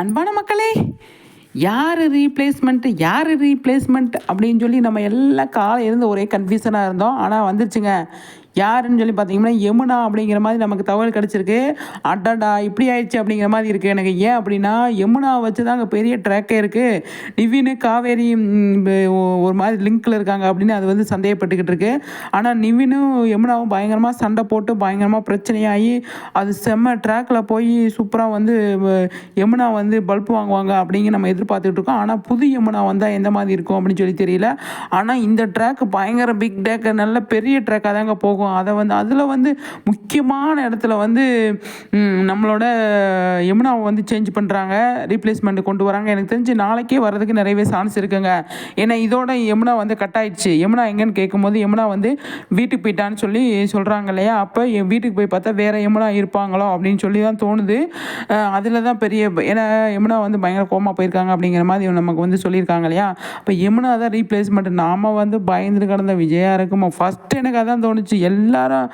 அன்பான மக்களே யார் ரீப்ளேஸ்மெண்ட்டு யார் ரீப்ளேஸ்மெண்ட் அப்படின்னு சொல்லி நம்ம எல்லாம் காலம் இருந்து ஒரே கன்ஃபியூஷனாக இருந்தோம். ஆனால் வந்துருச்சுங்க. யாருன்னு சொல்லி பார்த்தீங்கன்னா யமுனா அப்படிங்கிற மாதிரி நமக்கு தகவல் கிடச்சிருக்கு. அட்டாடா இப்படி ஆயிடுச்சு அப்படிங்கிற மாதிரி இருக்குது எனக்கு ஏன் அப்படின்னா யமுனா வச்சு தான் அங்கே பெரிய ட்ராக்கே இருக்குது நிவின் காவேரி ஒரு மாதிரி லிங்க்கில் இருக்காங்க அப்படின்னு அது வந்து சந்தேகப்பட்டுக்கிட்டு இருக்கு. ஆனால் நிவினும் யமுனாவும் பயங்கரமாக சண்டை போட்டு பயங்கரமாக பிரச்சனையாகி அது செம்ம ட்ராக்கில் போய் சூப்பராக வந்து யமுனா வந்து பல்ப் வாங்குவாங்க அப்படிங்கிற நம்ம எதிர்பார்த்துட்டு இருக்கோம். ஆனால் புது யமுனா வந்தால் எந்த மாதிரி இருக்கும் அப்படின்னு சொல்லி தெரியல. ஆனால் இந்த ட்ராக் பயங்கர பிக் டேக் நல்ல பெரிய ட்ராக்காக தாங்க போகும். அதை வந்து அதில் வந்து முக்கியமான இடத்துல வந்து நம்மளோட யமுனாவை வந்து சேஞ்ச் பண்ணுறாங்க ரீப்ளேஸ்மெண்ட் கொண்டு வராங்க. எனக்கு தெரிஞ்சு நாளைக்கே வர்றதுக்கு நிறையவே சான்ஸ் இருக்குங்க. ஏன்னா இதோட யமுனா வந்து கட் ஆயிடுச்சு. யமுனா எங்கன்னு கேட்கும்போது யமுனா வந்து வீட்டுக்கு போயிட்டான்னு சொல்லி சொல்கிறாங்க இல்லையா? அப்போ என் வீட்டுக்கு போய் பார்த்தா வேறு யமுனா இருப்பாங்களோ அப்படின்னு சொல்லி தான் தோணுது. அதில் தான் பெரிய ஏன்னா யமுனா வந்து பயங்கர கோமா போயிருக்காங்க அப்படிங்கிற மாதிரி நமக்கு வந்து சொல்லியிருக்காங்க இல்லையா? அப்போ யமுனா தான் ரீப்ளேஸ்மெண்ட் நாம் வந்து பயந்துட்டு கிடந்த விஜயா இருக்குமோ? ஃபஸ்ட் எனக்கு அதான் தோணுச்சு. எல்லாரும்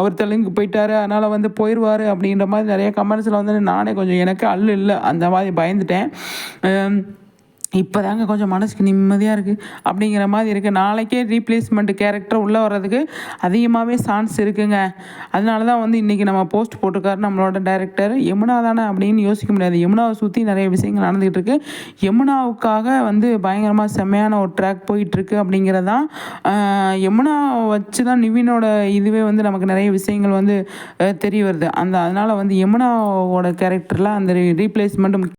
அவர் தெலுங்கு போயிட்டாரு அதனால் வந்து போயிடுவார் அப்படின்ற மாதிரி நிறைய கமெண்ட்ஸில் வந்து நானே கொஞ்சம் எனக்கு அல்லு இல்லை அந்த மாதிரி பயந்துட்டேன். இப்போ தாங்க கொஞ்சம் மனசுக்கு நிம்மதியாக இருக்குது அப்படிங்கிற மாதிரி இருக்குது நாளைக்கே ரீப்ளேஸ்மெண்ட் கேரக்டர் உள்ளே வர்றதுக்கு அதிகமாகவே சான்ஸ் இருக்குங்க. அதனால தான் வந்து இன்றைக்கி நம்ம போஸ்ட் போட்டிருக்காரு நம்மளோட டைரக்டர் யமுனா தானே அப்படின்னு யோசிக்க முடியாது. யமுனாவை சுற்றி நிறைய விஷயங்கள் நடந்துகிட்டு இருக்கு. யமுனாவுக்காக வந்து பயங்கரமாக செம்மையான ஒரு ட்ராக் போயிட்டுருக்கு அப்படிங்கிறதான் யமுனா வச்சு தான் நிவினோட இதுவே வந்து நமக்கு நிறைய விஷயங்கள் வந்து தெரிய வருது. அந்த அதனால் வந்து யமுனாவோட கேரக்டரில் அந்த ரீப்ளேஸ்மெண்ட்